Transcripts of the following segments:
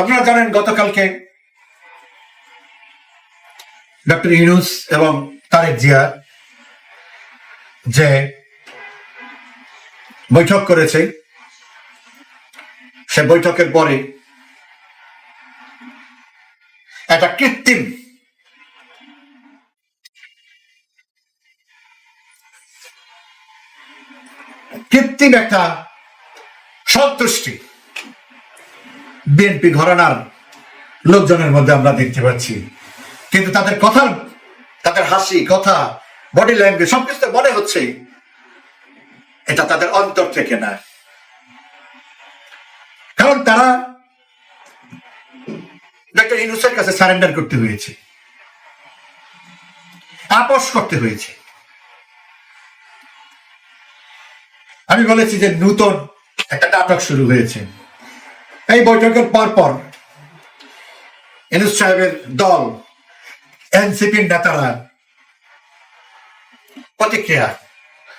আপনারা জানেন গতকালকে ডক্টর ইউনুস এবং তারেক জিয়া যে বৈঠক করেছে, সে বৈঠকের পরে একটা কৃত্রিম কৃত্রিম একটা সন্তুষ্টি বিএনপি ঘরানার লোকজনের মধ্যে আমরা দেখতে পাচ্ছি। কিন্তু তাদের কথার, তাদের হাসি, কথা বডি ল্যাঙ্গুয়েজ সবকিছুতে মনে হচ্ছে এটা তাদের অন্তর থেকে না। কারণ তারা ডক্টর ইনুসের কাছে সারেন্ডার করতে হয়েছে। আপোষ করতে হয়েছে। আমি বলেছি যে নূতন একটা নাটক শুরু হয়েছে। এই বৈঠকের পর পর সাহেবের দল, এনসিপির নেতারা প্রতিক্রিয়া,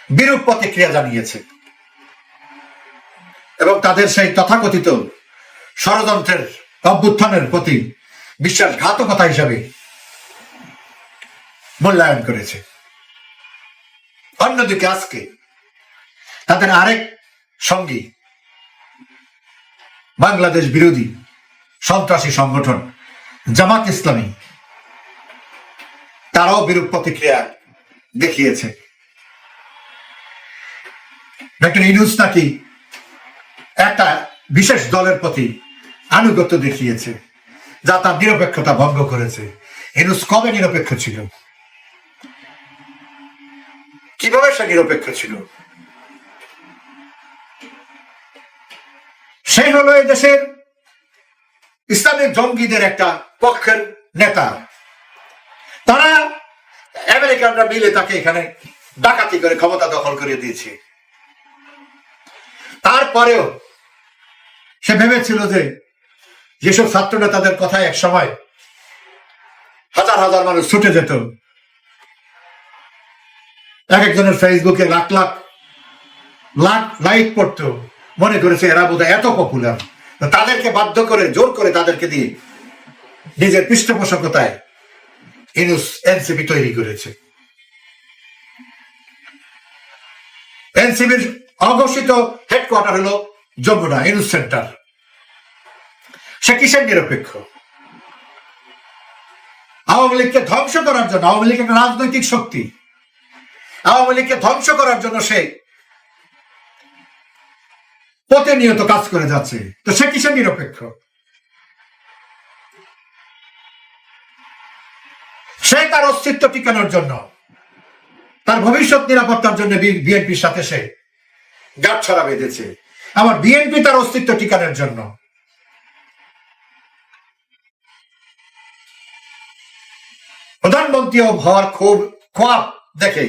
বিরূপ প্রতিক্রিয়া জানিয়েছে। এবং তাদের সেই তথাকথিত ষড়যন্ত্রের অভ্যুত্থানের প্রতি বিশ্বাসঘাতকতা হিসাবে মূল্যায়ন করেছে। অন্যদিকে আজকে তাদের আরেক সঙ্গী বাংলাদেশ বিরোধী সন্ত্রাসী সংগঠন জামাত ইসলামী তারাও বিরূপ প্রতিক্রিয়া দেখিয়েছে। ডক্টর ইনুস নাকি একটা বিশেষ দলের প্রতি আনুগত্য দেখিয়েছে, যা তার নিরপেক্ষতা ভঙ্গ করেছে। ইনুস কবে নিরপেক্ষ ছিল? কীভাবে সে নিরপেক্ষ ছিল? সে হলো দেশের ইসলামিক জঙ্গিদের একটা পক্ষের নেতা। তারা আমেরিকানরা মিলে তাকে এখানে ডাকাতি করে ক্ষমতা দখল করে দিয়েছে। তারপরেও সে ভেবেছিল যে যেসব ছাত্র তাদের কথায় এক সময় হাজার হাজার মানুষ ছুটে যেত, এক একজনের ফেসবুকে লাখ লাখ লাখ লাইক পড়তো। মনে করেছে এরা বোধ এত পপুলার তাদেরকে বাধ্য করে, জোর করে তাদেরকে দিয়ে নিজের পৃষ্ঠপোষকতায় ইনুস এনসিপি তৈরি করেছে। এনসিপির অঘোষিত হেডকোয়ার্টার হলো যমুনা ইনুস সেন্টার। সে কিসের নিরপেক্ষ? আওয়ামী লীগকে ধ্বংস করার জন্য, আওয়ামী লীগ একটা রাজনৈতিক শক্তি। আওয়ামী লীগকে ধ্বংস করার জন্য সে প্রতিনিয়ত কাজ করে যাচ্ছে। তো সে কিসের নিরপেক্ষ? সে তার অস্তিত্ব টিকানোর জন্য, তার ভবিষ্যৎ নিরাপত্তার জন্য বিএনপির সাথে সে গাছ ছড়া বেঁধেছে। আমার বিএনপি তার অস্তিত্ব টিকানোর জন্য। প্রধানমন্ত্রী হওয়ার খুব খোয়াব দেখে।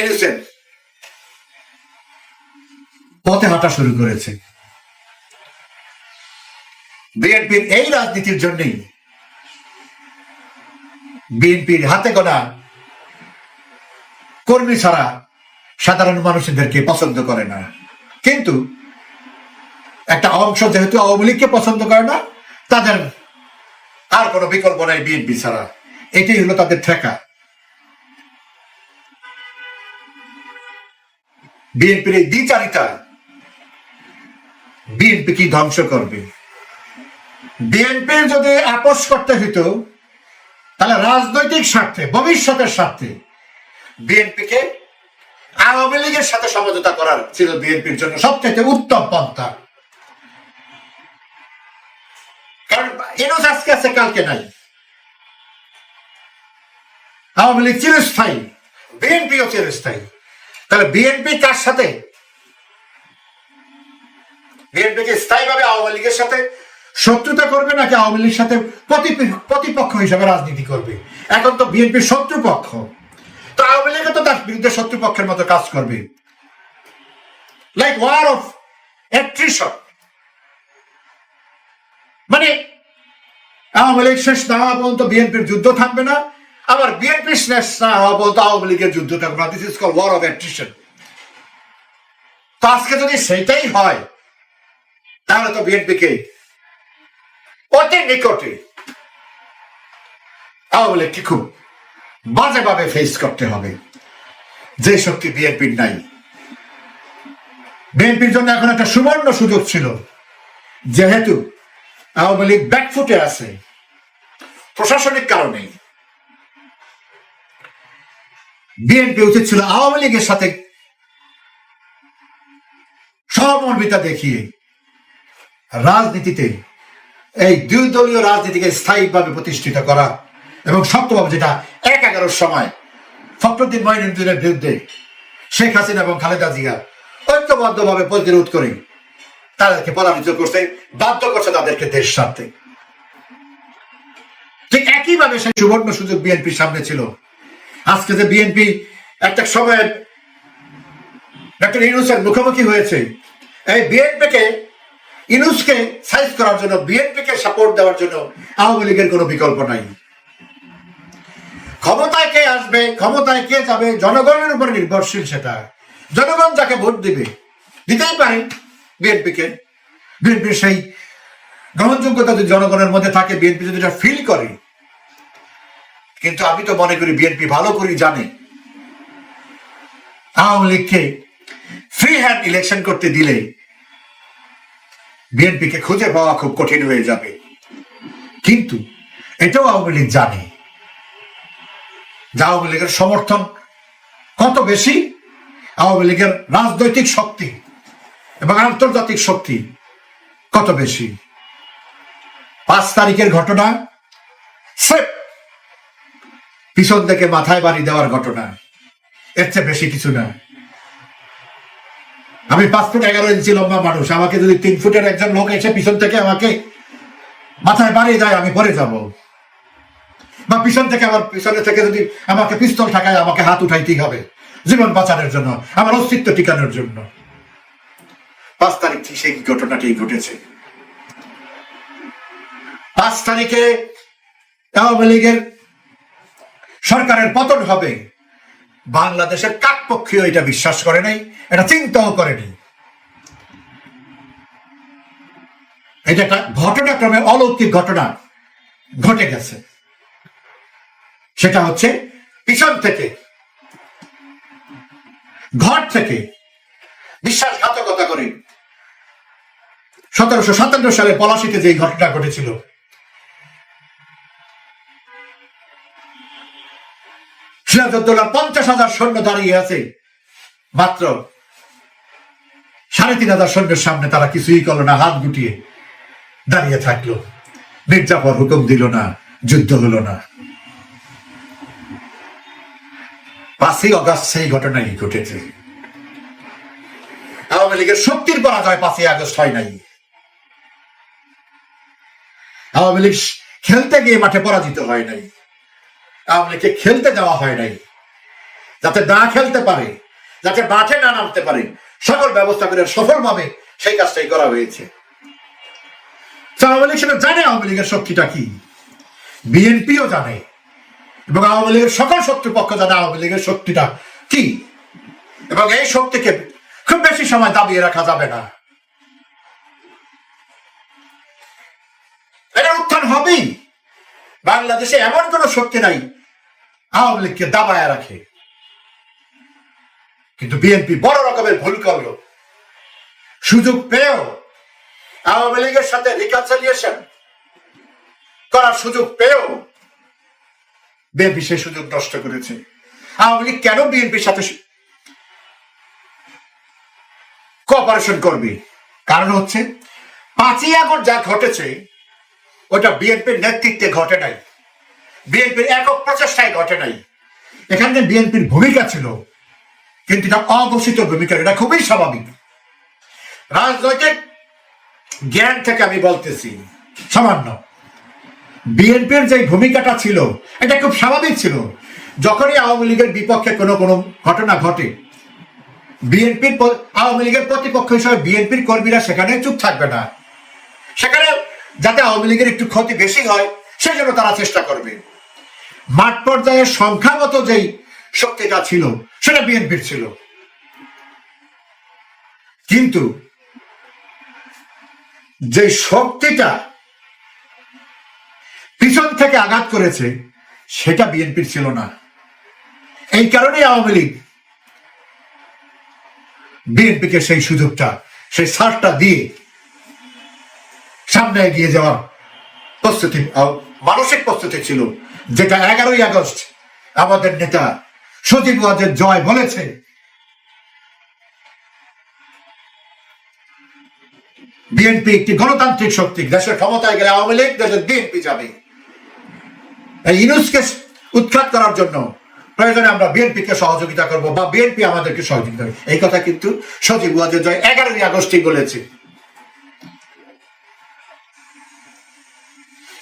এনেছেন পথে হাঁটা শুরু করেছে। বিএনপির এই রাজনীতির জন্যই বিএনপির হাতে গোনা কর্মী ছাড়া সাধারণ মানুষদেরকে পছন্দ করে না। কিন্তু একটা অংশ যেহেতু আওয়ামী লীগকে পছন্দ করে না, তাদের আর কোনো বিকল্প নাই বিএনপি ছাড়া। এটাই হলো তাদের ঠেকা। বিএনপির এই দ্বিচারিতা বিএনপি কি ধ্বংস করবে? বিএনপির যদি আপোষ করতে হইতো, তাহলে রাজনৈতিক স্বার্থে, ভবিষ্যতের স্বার্থে বিএনপিকে আওয়ামী লীগের সাথে সমঝোতা করার ছিল বিএনপির জন্য সবচেয়ে উত্তম পন্থা। কারণ এনস আজকে আছে, কালকে নাই। আওয়ামী লীগ চিরস্থায়ী, বিএনপিও চিরস্থায়ী। তাহলে বিএনপি কার সাথে বিএনপিকে স্থায়ীভাবে আওয়ামী লীগের সাথে শত্রুতা করবে নাকি আওয়ামী লীগের সাথে প্রতিপক্ষ হিসাবে রাজনীতি করবে? এখন তো বিএনপির শত্রুপক্ষ। তো আওয়ামী লীগও তো তার বিরুদ্ধে শত্রুপক্ষের মতো কাজ করবে। লাইক ওয়ার অফ অ্যাট্রিশন মানে আওয়ামী লীগ শেষ না হওয়া পর্যন্ত বিএনপির যুদ্ধ থাকবে না। আবার বিএনপি শেষ না হওয়া পর্যন্ত আওয়ামী লীগের যুদ্ধ থাকবে না। This is call war of attrition তো আজকে যদি সেটাই হয় তাহলে তো বিএনপিকে অতি নিকটে। আওয়ামী লীগকে খুব বাজেভাবে ফেস করতে হবে। যে শক্তি বিএনপির নাই। বিএনপির জন্য এখন একটা সুবর্ণ সুযোগ ছিল। যেহেতু আওয়ামী লীগ ব্যাকফুটে আছে। প্রশাসনিক কারণে। বিএনপি উচিত ছিল আওয়ামী লীগের সাথে সহমর্মিতা দেখিয়ে রাজনীতিতে এই দুই দলীয় রাজনীতিকে স্থায়ীভাবে প্রতিষ্ঠিত করা এবং শক্তভাবে যেটা এক এগারোর সময় ফখরুদ্দিন মহিনুদ্দিনের বিরুদ্ধে শেখ হাসিনা এবং খালেদা জিয়া ঐক্যবদ্ধভাবে প্রতিরোধ করে তাদেরকে পরাজিত করতে বাধ্য করছে তাদেরকে দেশ স্বার্থে ঠিক একইভাবে সেই সুবর্ণ সুযোগ বিএনপির সামনে ছিল। আজকে যে বিএনপি একটা সময় ডক্টর ইউনুসের মুখোমুখি হয়েছে, এই বিএনপিকে ইনুসকে সাইজ করার জন্য বিএনপিকে সাপোর্ট দেওয়ার জন্য আওয়ামী লীগের কোনো বিকল্প নাই। ক্ষমতায় কে আসবে, ক্ষমতায় কে যাবে, জনগণের উপর নির্ভরশীল সেটা। জনগণ যাকে ভোট দিবে, দিতেই পারে বিএনপিকে বিএনপির সেই গ্রহণযোগ্যতা যদি জনগণের মধ্যে থাকে বিএনপি যদি এটা ফিল করে, কিন্তু আমি তো মনে করি বিএনপি ভালো করে জানে। আওয়ামী লীগকে ফ্রি হ্যান্ড ইলেকশন করতে দিলে বিএনপিকে খুঁজে পাওয়া খুব কঠিন হয়ে যাবে। কিন্তু এটাও আওয়ামী লীগ জানে। যে আওয়ামী লীগের সমর্থন কত বেশি, আওয়ামী লীগের রাজনৈতিক শক্তি এবং আন্তর্জাতিক শক্তি কত বেশি। পাঁচ তারিখের ঘটনা সেফ পিছন থেকে মাথায় বাড়ি দেওয়ার ঘটনা। এর চেয়ে বেশি কিছু না। আমি পাঁচ ফুট এগারো ইঞ্চি লম্বা মানুষ। আমাকে যদি তিন ফুটের একজন লোক এসে পিছন থেকে আমাকে মাথায় বাড়িয়ে দেয়, আমি পরে যাব। বা পিছন থেকে আমার পিছনে থেকে যদি আমাকে পিস্তল ঠাকায়, আমাকে হাত উঠাইতেই হবে। জীবন বাঁচানোর জন্য, আমার অস্তিত্ব টিকানোর জন্য। পাঁচ তারিখ ঠিক সেই ঘটনাটি ঘটেছে। পাঁচ তারিখে আওয়ামী লীগের সরকারের পতন হবে। বাংলাদেশের কাকপক্ষীয় এটা বিশ্বাস করে নাই, এটা চিন্তাও করেনি এটা একটা ঘটনাক্রমে অলৌকিক ঘটনা ঘটে গেছে। সেটা হচ্ছে পিছন থেকে, ঘর থেকে বিশ্বাসঘাতকতা করে। সতেরোশো সাতান্ন সালে পলাশিতে যে ঘটনা ঘটেছিল সিরাজউদ্দৌলার পঞ্চাশ হাজার সৈন্য দাঁড়িয়ে আছে। মাত্র সাড়ে তিন হাজার সৈন্যের সামনে তারা কিছুই করল না, হাত গুটিয়ে দাঁড়িয়ে থাকল। মির্জাফর হুকুম দিল না, যুদ্ধ হলো না। পাঁচই অগাস্ট সেই ঘটনাই ঘটেছে। আওয়ামী লীগের শক্তির পরাজয় পাঁচই আগস্ট হয় নাই। আওয়ামী লীগ খেলতে গিয়ে মাঠে পরাজিত হয় নাই। আওয়ামী খেলতে দেওয়া হয় নাই। যাতে না খেলতে পারে, যাতে মাঠে না নামতে পারে, সকল ব্যবস্থা করে সফলভাবে সেই কাজটাই করা হয়েছে। আওয়ামী লীগ সেটা জানে, আওয়ামী লীগের শক্তিটা কি? বিএনপিও জানে, এবং আওয়ামী লীগের সকল শত্রুপক্ষ জানে আওয়ামী লীগের শক্তিটা কি। এবং এই শক্তিকে খুব বেশি সময় দাবিয়ে রাখা যাবে না। এটা উত্থান হবেই। বাংলাদেশে এমন কোন শক্তি নাই আওয়ামী লীগকে দাবায় রাখে। কিন্তু বিএনপি বড় রকমের ভুল করল। সুযোগ পেয়েও আওয়ামী লীগের সাথে রিকনসিলিয়েশন করার সুযোগ পেয়েও বিএনপি সেই সুযোগ নষ্ট করেছে। আওয়ামী লীগ কেন বিএনপির সাথে কোঅপারেশন করবে? কারণ হচ্ছে পাঁচই আগস্ট যা ঘটেছে, ওটা বিএনপির নেতৃত্বে ঘটে নাই। বিএনপির একক প্রচেষ্টায় ঘটে নাই। এখানে বিএনপির ভূমিকা ছিল, কিন্তু এটা অঘোষিত ভূমিকা, এটা খুবই স্বাভাবিক। রাজনৈতিক জ্ঞান থেকে আমি বলতেছি, সামান্য। বিএনপির যে ভূমিকাটা ছিল, এটা খুব স্বাভাবিক ছিল। যখনই আওয়ামী লীগের বিপক্ষে কোনো কোনো ঘটনা ঘটে, বিএনপির আওয়ামী লীগের প্রতিপক্ষ হিসেবে বিএনপির কর্মীরা সেখানে চুপ থাকবে না। সেখানে যাতে আওয়ামী লীগের একটু ক্ষতি বেশি হয় সেই জন্য তারা চেষ্টা করবে। মাঠ পর্যায়ে সংখ্যাগত যেই শক্তিটা ছিল, সেটা বিএনপির ছিল। কিন্তু যে শক্তিটা পিছন থেকে আঘাত করেছে, সেটা বিএনপির ছিল না। এই কারণেই আওয়ামী লীগ বিএনপিকে সেই সুযোগটা, সেই সারটা দিয়ে সামনে এগিয়ে যাওয়ার প্রস্তুতি মানসিক প্রস্তুতি ছিল। যেটা এগারোই আগস্ট আমাদের নেতা সজীব ওয়াজের জয় বলেছে, বিএনপি একটি গণতান্ত্রিক শক্তি, দেশের ক্ষমতায় গেলে আওয়ামী লীগ, দেশের বিএনপি যাবে। এই উৎখাত করার জন্য প্রয়োজনে আমরা বিএনপিকে সহযোগিতা করব বা বিএনপি আমাদেরকে সহযোগিতা করবে। এই কথা কিন্তু সজীব ওয়াজের জয় এগারোই আগস্টই বলেছে।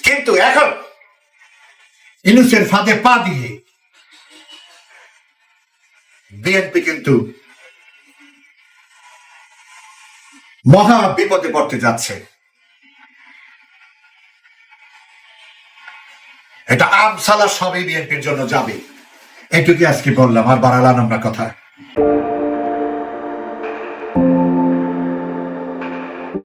কিন্তু এখন ইনুসের ফাঁদে পা দিয়ে। বিএনপি কিন্তু মহা বিপদে পড়তে যাচ্ছে। এটা আমসালা সবই বিএনপির জন্য যাবে। এটুকু আজকে বললাম, আর বাড়ালাম আমরা কথা।